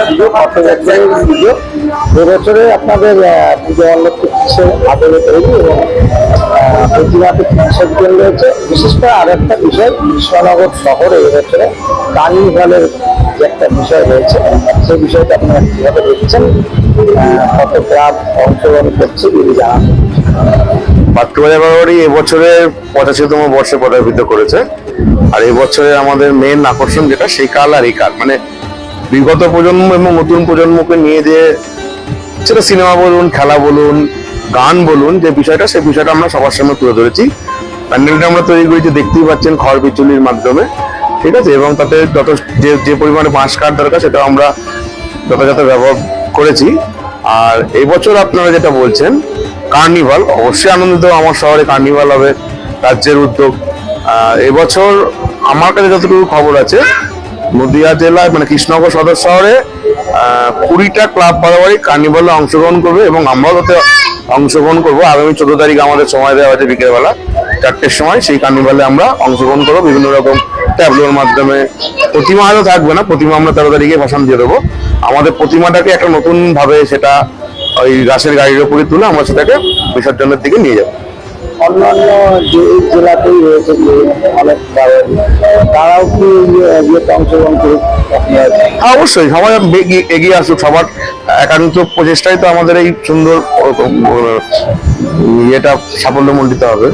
পুজো পুজো। এবছরে আপনাদের পুজো কিসের আদলে তৈরি এবং প্রতিমাতে কিসের কেন্দ্র রয়েছে। বিশেষ করে আর একটা বিষয়, বিশ্বনগর শহরে এবছরে কার্নিভালের যে একটা বিষয় রয়েছে সেই বিষয়টা আপনারা কীভাবে দেখছেন কত গ্রাম অংশগ্রহণ করছে যদি জানান। পাট্টবাজার বারবারই এবছরের পঁচাশিতম বর্ষে পদার্পিত করেছে। আর এবছরে আমাদের মেন আকর্ষণ যেটা, সেই কাল আর এই কাল। মানে বিগত প্রজন্ম এবং নতুন প্রজন্মকে নিয়ে যে সেটা সিনেমা বলুন, খেলা বলুন, গান বলুন, যে বিষয়টা, সেই বিষয়টা আমরা সবার সামনে তুলে ধরেছি। প্যান্ডেলটা আমরা তৈরি করেছি, দেখতেই পাচ্ছেন খড় বিচুলির মাধ্যমে। ঠিক আছে, এবং তাতে যত যে যে পরিমাণে বাঁশ কাঠ দরকার সেটা আমরা যথাযথ ব্যবহার করেছি। আর এই বছর আপনারা যেটা বলছেন, কার্নিভাল, অবশ্যই আনন্দিত আমার শহরে কার্নিভাল হবে, রাজ্যের উদ্যোগ। এবছর আমার কাছে যতটুকু খবর আছে, নদিয়া জেলায় মানে কৃষ্ণনগর সদর শহরে কুড়িটা ক্লাব বারবারই কার্নিভালে অংশগ্রহণ করবে এবং আমরাও তাতে অংশগ্রহণ করব। আগামী চোদ্দ তারিখ আমাদের সময় দেওয়া হয়েছে বিকেলবেলা, চারটের সময় সেই কার্নিভালে আমরা অংশগ্রহণ করব। বিভিন্ন রকম ট্যাবলোর মাধ্যমে প্রতিমা হয়তো থাকবে না প্রতিমা আমরা তেরো তারিখে ভাষণ দিয়ে দেবো। আমাদের প্রতিমাটাকে একটা নতুন ভাবে সেটা ওই গাছের গাড়ির উপরে তুলে আমরা সেটাকে বিসর্জনের দিকে নিয়ে যাব। অন্যান্য যে জেলাতেই রয়েছে যে অনেক তারাও কি ইয়েতে অংশগ্রহণ করুক হ্যাঁ অবশ্যই সবাই এগিয়ে- আসুক সবার একান্ত প্রচেষ্টাই তো আমাদের এই সুন্দর ইয়েটা সাফল্যমণ্ডিত হবে।